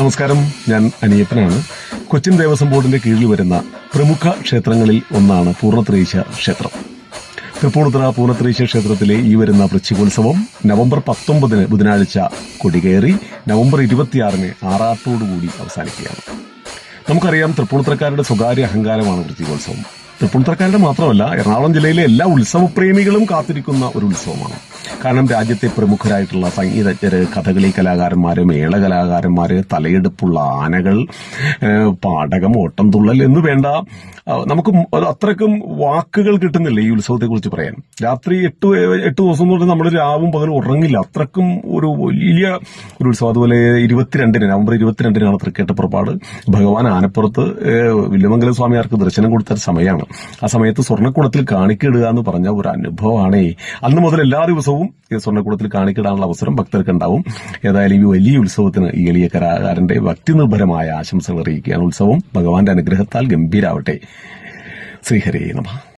നമസ്കാരം ഞാൻ അനിയപ്പനാണ്. കൊച്ചിൻ ദേവസ്വം ബോർഡിന്റെ കീഴിൽ വരുന്ന പ്രമുഖ ക്ഷേത്രങ്ങളിൽ ഒന്നാണ് പൂർണത്രീശ ക്ഷേത്രം. തൃപ്പൂണിത്തുറ പൂർണത്രീശ ക്ഷേത്രത്തിലെ ഈ വരുന്ന വൃശ്ചികോത്സവം നവംബർ പത്തൊമ്പതിന് ബുധനാഴ്ച കൊടികയറി നവംബർ ഇരുപത്തിയാറിന് ആറാട്ടോടുകൂടി അവസാനിക്കുകയാണ്. നമുക്കറിയാം തൃപ്പൂണിത്തുറക്കാരുടെ സ്വകാര്യ അഹങ്കാരമാണ് വൃശ്ചികോത്സവം തൃപ്പൂണിത്തുറക്കാരുടെ മാത്രമല്ല എറണാകുളം ജില്ലയിലെ എല്ലാ ഉത്സവപ്രേമികളും കാത്തിരിക്കുന്ന ഒരു ഉത്സവമാണ്. കാരണം രാജ്യത്തെ പ്രമുഖരായിട്ടുള്ള സംഗീതജ്ഞര് കഥകളി കലാകാരന്മാര് മേള കലാകാരന്മാര് തലയെടുപ്പുള്ള ആനകൾ പാടകം ഓട്ടം തുള്ളൽ എന്ന് വേണ്ട നമുക്ക് അത്രക്കും വാക്കുകൾ കിട്ടുന്നില്ല ഈ ഉത്സവത്തെ കുറിച്ച് പറയാൻ? രാത്രി എട്ട് എട്ട് ദിവസം തൊട്ട് നമ്മൾ രാവും പകലും ഉറങ്ങില്ല. അത്രക്കും ഒരു വലിയ ഒരു ഉത്സവം. അതുപോലെ ഇരുപത്തിരണ്ടിന് നവംബർ ഇരുപത്തിരണ്ടിനാണ് തൃക്കേട്ട പുറപ്പാട്. ഭഗവാൻ ആനപ്പുറത്ത് വില്ലുമംഗല സ്വാമിയാർക്ക് ദർശനം കൊടുത്ത സമയമാണ്. ആ സമയത്ത് സ്വർണക്കൂടത്തിൽ കാണിക്കിടുക എന്ന് പറഞ്ഞ ഒരു അനുഭവമാണേ. അന്ന് മുതൽ എല്ലാ ദിവസവും ഈ സ്വർണക്കൂടത്തിൽ കാണിക്കിടാനുള്ള അവസരം ഭക്തർക്ക് ഉണ്ടാവും. ഏതായാലും ഈ വലിയ ഉത്സവത്തിന് ഈ എളിയ കലാകാരന്റെ ഭക്തി നിർഭരമായ ആശംസകൾ അറിയിക്കുകയാണ് ഉത്സവം ഭഗവാന്റെ അനുഗ്രഹത്താൽ ഗംഭീരാവട്ടെ. ശ്രീഹരേ നമ.